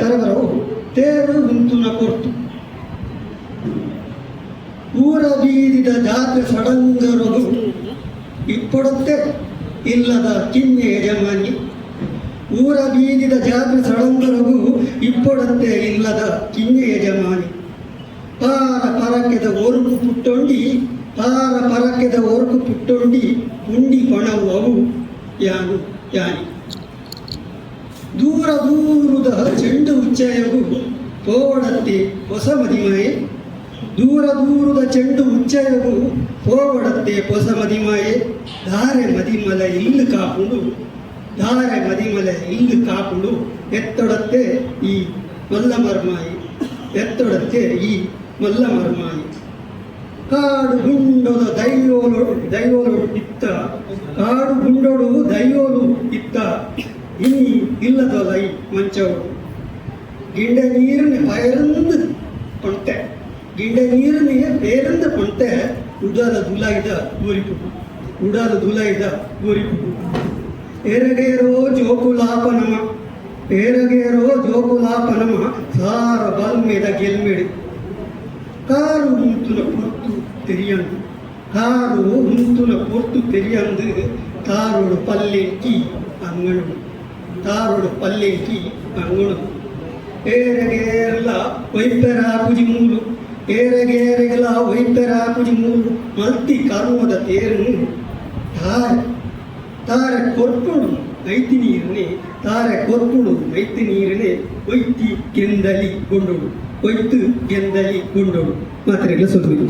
ತರಬರವು ತೇರು ಹುಂತುನ ಕೊರ್ತು ಊರ ಬೀದಿದ ಜಾತ್ರೆ ಸಡಂಗರದು ಇಪ್ಪಡುತ್ತೆ ಇಲ್ಲದ ಚಿಹ್ನೆ ಯಜಮಾನಿ ಊರ ಬೀದಿದ ಜಾತ್ರೆ ಸಡಂಗರವು ಇಪ್ಪಡುತ್ತೆ ಇಲ್ಲದ ಚಿಹ್ನೆ ಯಜಮಾನಿ ಪಾರ ಪರಕೆದ ಒರುಕು ಪುಟ್ಟೊಂಡಿ ಪಾರ ಪರಕೆದ ಒರುಕು ಪುಟ್ಟೊಂಡಿ ಉಂಡಿ ಪಣವು ಅವು ಯಾನು ಯಾನಿ ದೂರ ದೂರದ ಚೆಂಡು ಉಚ್ಚಯವು ಪೋವಡತ್ತೆ ಹೊಸ ಮದಿಮಾಯೆ ದೂರ ದೂರದ ಚೆಂಡು ಉಚ್ಚಯವು ಪೋವಡತ್ತೆ ಹೊಸ ಮದಿಮಾಯೆ ಧಾರೆ ಮದಿಮಲ ಇಲ್ಲು ಕಾಪುಡು. ಧಾರೆ ಮದಿಮಲ ಇಲ್ಲು ಕಾಪುಡು. ಎತ್ತೊಡತ್ತೆ ಈ ಮಲ್ಲ ಮರ್ಮಾಯಿ ಎತ್ತೊಡತ್ತೆ ಈ ಮಲ್ಲ ಮರ್ಮಾಯಿ ಕಾಡು ಗುಂಡೊದ ದೈವೋಲು ದೈವೋಲು ಇತ್ತ. ಕಾಡು ಗುಂಡೊಡು ದೈವೋಲು ಇತ್ತ. ಇನಿ ಇಲ್ಲದೊಲೈ ಮಂಚವು ಗಿಂಡ ನೀರಿನ ಪಯರಂದು ಪೊಂಟೆ ಗಿಂಡ ನೀರಿನ ಬೇರಂದು ಪೊಂಟೆ ಉಡಾದ ದುಲಾಯಿದ ಗೋರಿಪು ಉಡಾದ ದುಲಾಯಿದ ಗೋರಿಪು ಎರಗೇರೋ ಜೋಕುಲಾಪನಮ ಏರಗೇರೋ ಜೋಕುಲಾಪನಮ ಸಾರ ಬಲ್ಮೆದ ಗೆಲ್ಮೆಡು ಕಾರು ಹುಂತುನ ಪೊರ್ತು ತೆರಿಯಂದು ಕಾರು ಹುಂತುನ ಪೊರ್ತು ತೆರಿಯಂದು ತಾರೋಡು ಪಲ್ಲೆಂಕಿ ಅಂಗಣು ತಾರೋಡು ಪಲ್ಲೆಂಕಿ ಅಂಗಣು ಏರಗೇರಲ ವೈಪೆರ ಕುಜಿ ಮೂಲು ಏರಗೇರಗಲ ವೈಪೆರ ಕುಜಿ ಮೂಲು ಮಲ್ತಿ ಕರ್ಮದ ತೇರು ತಾರೆ ತಾರೆ ಕೊರ್ಪುಡು ಐತಿ ನೀರನೆ. ತಾರೆ ಕೊರ್ಪುಡು ಐತಿ ನೀರನೆ. ಒಯ್ತಿ ಗೆಂದಲಿ ಗೊಂಡೋಡು ಒಯ್ತು ಗೆಂದಲಿ ಮಾತ್ರ ಮಾತ್ರೆಗಳ ಸೊಲ್ಲು